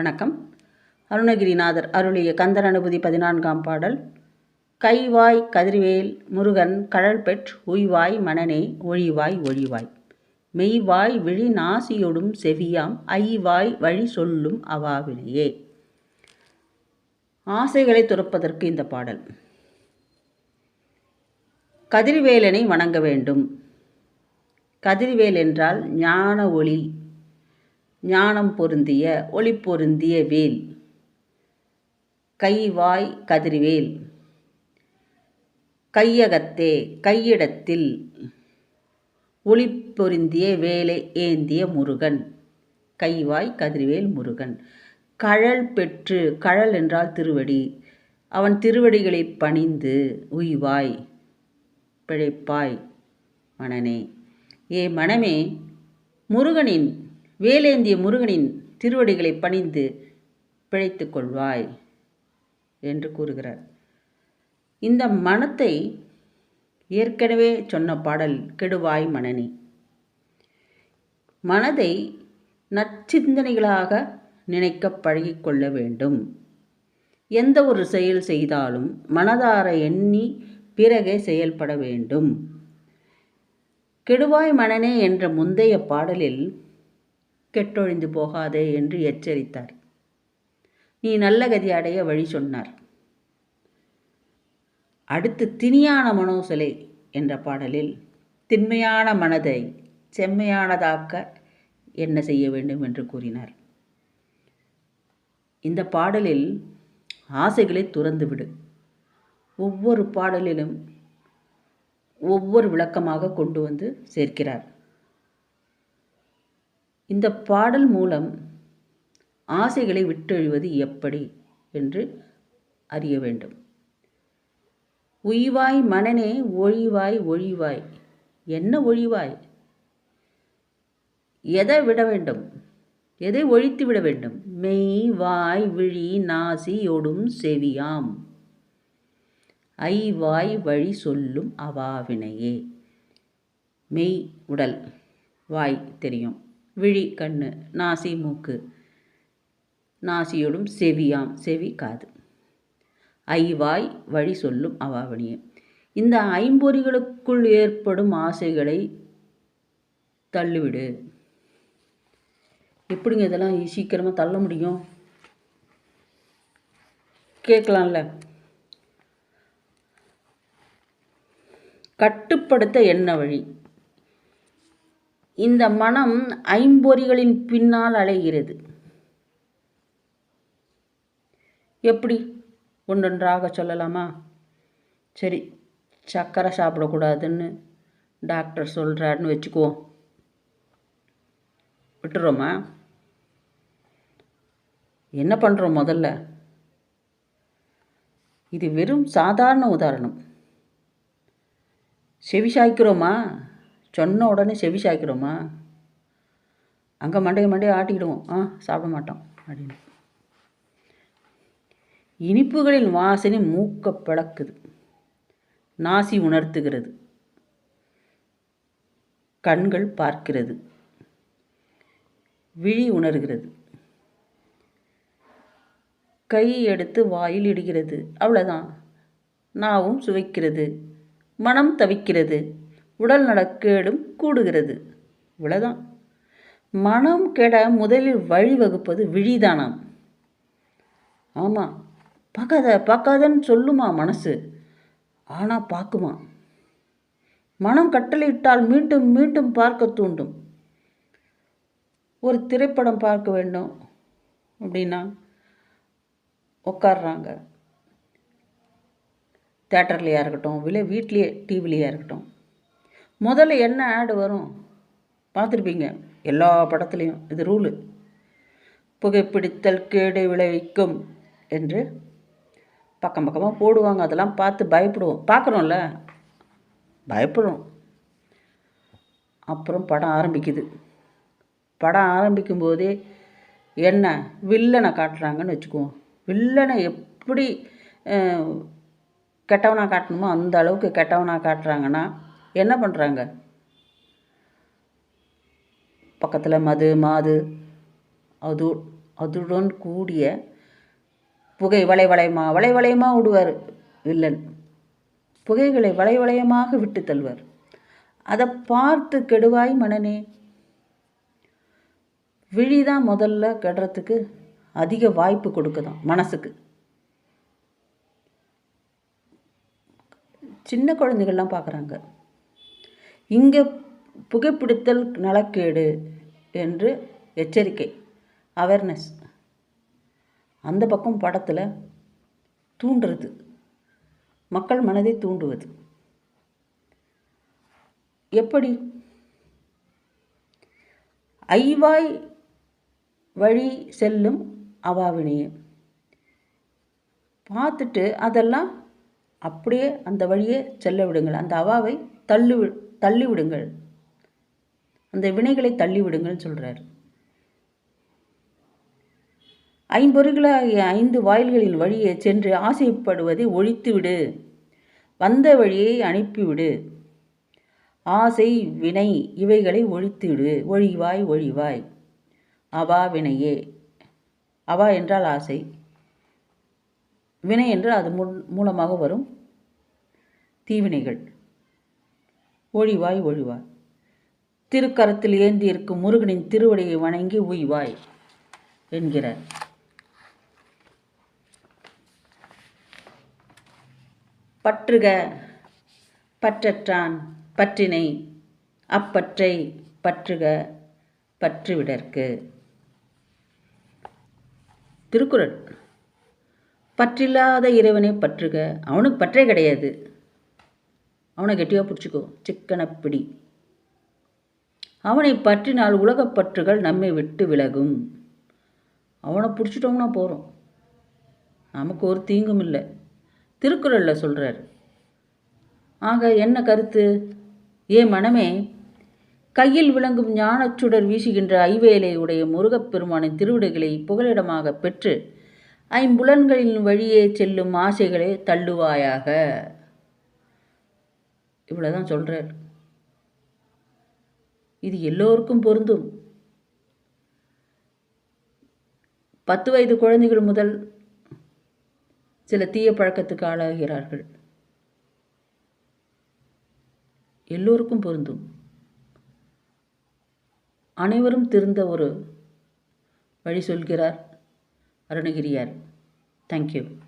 வணக்கம். அருணகிரிநாதர் அருளிய கந்தர் அனுபூதி பதினான்காம் பாடல். கைவாய் கதிர்வேல் முருகன் கழல்பெற் உய்வாய் மனனே ஒழிவாய் ஒழிவாய். மெய்வாய் விழி நாசியொடும் செவியாம் ஐவாய் வழி சொல்லும் அவாவிலேயே ஆசைகளை துறப்பதற்கு இந்த பாடல். கதிர்வேலனை வணங்க வேண்டும். கதிர்வேல் என்றால் ஞான ஒளி. ஞானம் பொருந்திய ஒளி பொருந்திய வேல். கைவாய் கதிர்வேல். கையகத்தே கையிடத்தில் ஒளி பொருந்திய வேலை ஏந்திய முருகன். கைவாய் கதிர்வேல் முருகன். கழல் பெற்று கழல் என்றால் திருவடி. அவன் திருவடிகளை பணிந்து உய்வாய் பிழைப்பாய் மனனே. ஏ மனமே முருகனின் வேலேந்திய முருகனின் திருவடிகளை பணிந்து பிழைத்து கொள்வாய் என்று கூறுகிறார். இந்த மனத்தை ஏற்கனவே சொன்ன பாடல் கெடுவாய் மனனே மனதை நற்சிந்தனைகளாக நினைக்க பழகிக்கொள்ள வேண்டும். எந்த ஒரு செயல் செய்தாலும் மனதார எண்ணி பிறகே செயல்பட வேண்டும். கெடுவாய் மனனே என்ற முந்தைய பாடலில் கெட்டொழிந்து போகாதே என்று எச்சரித்தார். நீ நல்ல கதி அடைய வழி சொன்னார். அடுத்து திணியான மனோசலை என்ற பாடலில் திண்மையான மனதை செம்மையானதாக்க என்ன செய்ய வேண்டும்? என்று கூறினார். இந்த பாடலில் ஆசைகளை துறந்துவிடு. ஒவ்வொரு பாடலிலும் ஒவ்வொரு விளக்கமாக கொண்டு வந்து சேர்க்கிறார். இந்த பாடல் மூலம் ஆசைகளை விட்டொழிவது எப்படி என்று அறிய வேண்டும். உய்வாய் மனனே ஒழிவாய் ஒழிவாய். என்ன ஒழிவாய்? எதை விட வேண்டும்? எதை ஒழித்து விட வேண்டும்? மெய் வாய் விழி நாசி ஒடும் செவியாம். ஐவாய் வழி சொல்லும் அவாவினையே. மெய் உடல் வாய் தெரியும். விழி கண்ணு நாசி மூக்கு. நாசியோடும் செவியாம் செவி காது. ஐவாய் வழி சொல்லும் அவாவணியம் இந்த ஐம்பொறிகளுக்குள் ஏற்படும் ஆசைகளை தள்ளிவிடு. எப்படிங்க இதெல்லாம் சீக்கிரமாக தள்ள முடியும்? கேட்கலாம்ல. கட்டுப்படுத்த என்ன வழி? இந்த மனம் ஐம்பொறிகளின் பின்னால் அலைகிறது. எப்படி? ஒன்றொன்றாக சொல்லலாமா? சரி சர்க்கரை சாப்பிடக்கூடாதுன்னு டாக்டர் சொல்கிறாருன்னு வச்சுக்குவோம் விட்டுறோமா? என்ன பண்ணுறோம் முதல்ல? இது வெறும் சாதாரண உதாரணம். செவி சாய்க்கிறோமா? சொன்ன உடனே செவி சாய்க்கிறோமா அங்கே மண்டைய மண்டையை ஆட்டிக்கிடுவோம். ஆ சாப்பிட மாட்டோம் அப்படின்னு. இனிப்புகளின் வாசனை மூக்க பிளக்குது. நாசி உணர்த்துகிறது. கண்கள் பார்க்கிறது. விழி உணர்கிறது. கை எடுத்து வாயில் இடுகிறது. அவ்வளோதான் நாவும் சுவைக்கிறது. மனம் தவிக்கிறது. உடல் நலக்கேடும் கூடுகிறது. இவ்வளோதான் மனம் கெட முதலில் வழிவகுப்பது விழிதானாம். ஆமாம் பார்க்காத பார்க்காதன்னு சொல்லுமா மனசு? ஆனால் பார்க்குமா? மனம் கட்டளையிட்டால் மீண்டும் மீண்டும் பார்க்க தூண்டும். ஒரு திரைப்படம் பார்க்க வேண்டும் அப்படின்னா உட்காடுறாங்க தேட்டர்லையாக இருக்கட்டும் இல்லை வீட்லேயே டிவிலையாக இருக்கட்டும். முதல்ல என்ன ஆடு வரும்? பார்த்துருப்பீங்க. எல்லா படத்துலேயும். இது ரூலு புகைப்பிடித்தல் கேடு விளைவிக்கும் என்று பக்கம் பக்கமாக போடுவாங்க. அதெல்லாம் பார்த்து பயப்படுவோம். பார்க்குறோம்ல பயப்படுறோம் அப்புறம் படம் ஆரம்பிக்குது. படம் ஆரம்பிக்கும் போதே என்ன? வில்லனை காட்டுறாங்கன்னு வச்சுக்குவோம். வில்லனை எப்படி கெட்டவனாக காட்டணுமோ அந்த அளவுக்கு கெட்டவனாக காட்டுறாங்கன்னா என்ன பண்ணுறாங்க பக்கத்தில் மது மாது அது அதுடன் கூடிய புகை வளை வளையமா வளை வளையமாக விடுவார். வில்லன் புகைகளை வளை வளையமாக விட்டு தள்ளுவார். அதை பார்த்து கெடுவாய் மனநே விழி தான் முதல்ல கெடுறதுக்கு அதிக வாய்ப்பு கொடுக்குதான் மனசுக்கு. சின்ன குழந்தைகள்லாம் பார்க்குறாங்க இங்கே புகைப்பிடித்தல் நலக்கேடு என்று எச்சரிக்கை அவேர்னஸ் அந்த பக்கம் படத்தில் தூண்டுறது மக்கள் மனதை தூண்டுவது. எப்படி? ஐவாய் வழி செல்லும் அவாவினையே. பார்த்துட்டு அதெல்லாம் அப்படியே அந்த வழியே செல்ல விடுங்கள். அந்த அவாவை தள்ளி தள்ளிவிடுங்கள். அந்த வினைகளை தள்ளிவிடுங்கள்னு சொல்கிறார் ஐம்பொறிகளாகிய ஐந்து வாயில்களின் வழியே சென்று ஆசைப்படுவதை ஒழித்துவிடு. வந்த வழியை அனுப்பிவிடு. ஆசை வினை இவைகளை ஒழித்துவிடு. ஒழிவாய் ஒழிவாய். அவா வினையே. அவா என்றால் ஆசை. வினை என்று அது மூலமாக வரும் தீவினைகள். ஒழிவாய் ஒழிவாய். திருக்கரத்தில் ஏந்தி இருக்கும் முருகனின் திருவடியை வணங்கி உய்வாய் என்கிறார். பற்றுக பற்றற்றான் பற்றினை அப்பற்றை பற்றுக பற்றுவிடற்கு. திருக்குறள் பற்றில்லாத இறைவனை பற்றுக அவனுக்கு பற்றே கிடையாது. அவனை கெட்டியாக பிடிச்சிக்கோ. சிக்கனப்பிடி. அவனை பற்றினால் உலகப்பற்றுகள் நம்மை விட்டு விலகும். அவனை பிடிச்சிட்டோம்னா போகிறோம் நமக்கு ஒரு தீங்கும் இல்லை. திருக்குறளில் சொல்கிறார் ஆக என்ன கருத்து? ஏ மனமே கையில் விளங்கும் ஞானச்சுடர் வீசுகின்ற ஐவேலை உடைய முருகப்பெருமானின் திருவிடைகளை புகலிடமாக பெற்று ஐம்புலன்களின் வழியே செல்லும் ஆசைகளை தள்ளுவாயாக. இவ்வளோதான் சொல்கிறார் இது எல்லோருக்கும் பொருந்தும். பத்து வயது குழந்தைகள் முதல் சில தீய பழக்கத்துக்கு ஆளாகிறார்கள். எல்லோருக்கும் பொருந்தும். அனைவரும் திருந்த ஒரு வழி சொல்கிறார் அருணகிரியார். தேங்க்யூ